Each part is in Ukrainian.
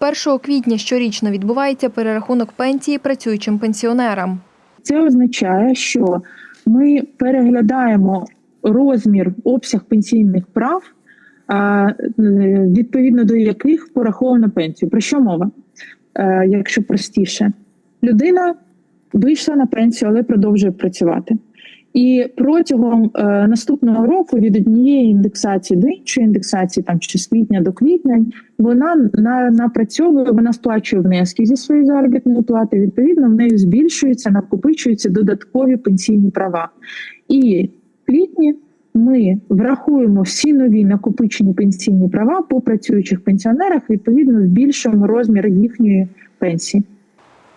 1 квітня щорічно відбувається перерахунок пенсії працюючим пенсіонерам. Це означає, що ми переглядаємо розмір, обсяг пенсійних прав, е, відповідно до яких пораховано пенсію. Про що мова? Е, Якщо простіше, людина вийшла на пенсію, але продовжує працювати. І протягом е, наступного року від однієї індексації до іншої індексації, там чи з квітня до квітня, вона на, напрацьовує, вона сплачує внески зі своєї заробітної плати. Відповідно, в неї збільшуються, накопичуються додаткові пенсійні права. І в квітні ми врахуємо всі нові накопичені пенсійні права по працюючих пенсіонерах, відповідно, збільшуємо розмір їхньої пенсії.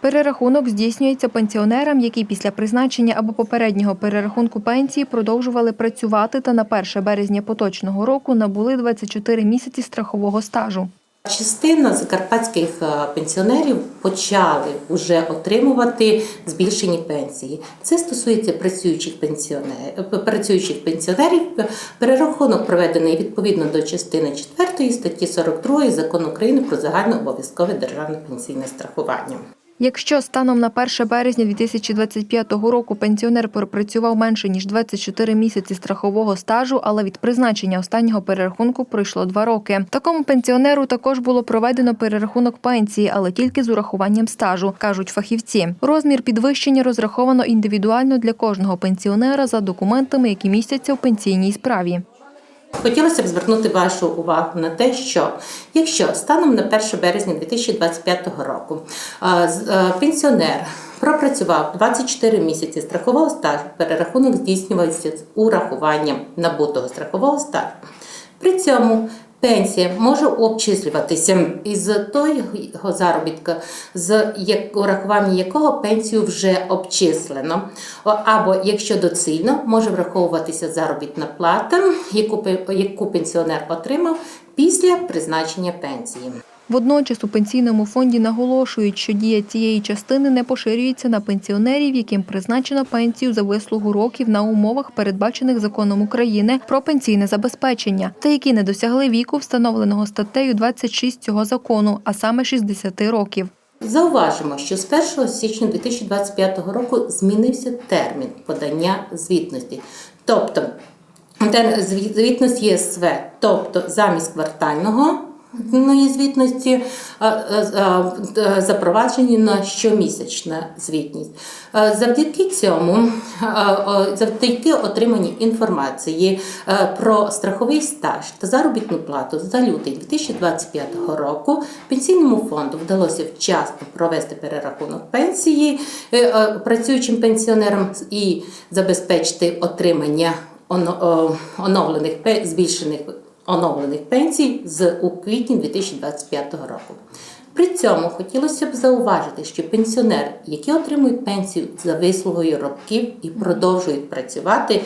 Перерахунок здійснюється пенсіонерам, які після призначення або попереднього перерахунку пенсії продовжували працювати та на 1 березня поточного року набули 24 місяці страхового стажу. Частина закарпатських е, пенсіонерів почали вже отримувати збільшені пенсії. Це стосується працюючих пенсіонерів. Працюючих пенсіонерів. Перерахунок проведений відповідно до частини 4 статті 42 Закону України про загальнообов'язкове державне пенсійне страхування. Якщо станом на 1 березня 2025 року пенсіонер пропрацював менше ніж 24 місяці страхового стажу, але від призначення останнього перерахунку пройшло два роки. Такому пенсіонеру також було проведено перерахунок пенсії, але тільки з урахуванням стажу, кажуть фахівці. Розмір підвищення розраховано індивідуально для кожного пенсіонера за документами, які містяться в пенсійній справі. Хотілося б звернути вашу увагу на те, що якщо станом на 1 березня 2025 року пенсіонер пропрацював 24 місяці страхового стажу, перерахунок здійснювався з урахуванням набутого страхового стажу. При цьому пенсія може обчислюватися із того заробітка, з урахуванням урахування якого пенсію вже обчислено. Або, якщо доцільно, може враховуватися заробітна плата, яку пенсіонер отримав після призначення пенсії. Водночас у пенсійному фонді наголошують, що дія цієї частини не поширюється на пенсіонерів, яким призначено пенсію за вислугу років на умовах, передбачених законом України про пенсійне забезпечення, та які не досягли віку, встановленого статтею 26 цього закону, а саме 60 років. Зауважимо, що з 1 січня 2025 року змінився термін подання звітності. Тобто звітність ЄСВ, тобто замість квартального звітності а, а, д- запроваджені на щомісячна звітність. Завдяки цьому, завдяки отриманні інформації про страховий стаж та заробітну плату за лютий 2025 року пенсійному фонду вдалося вчасно провести перерахунок пенсії е, е, працюючим пенсіонерам і забезпечити отримання оновлених збільшених оновлених пенсій з у квітні 2025 року. При цьому хотілося б зауважити, що пенсіонери, які отримують пенсію за вислугою років і продовжують працювати,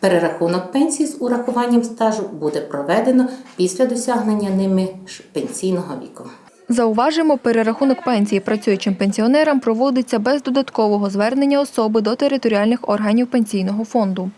перерахунок пенсії з урахуванням стажу буде проведено після досягнення ними пенсійного віку. Зауважимо, перерахунок пенсії працюючим пенсіонерам проводиться без додаткового звернення особи до територіальних органів пенсійного фонду.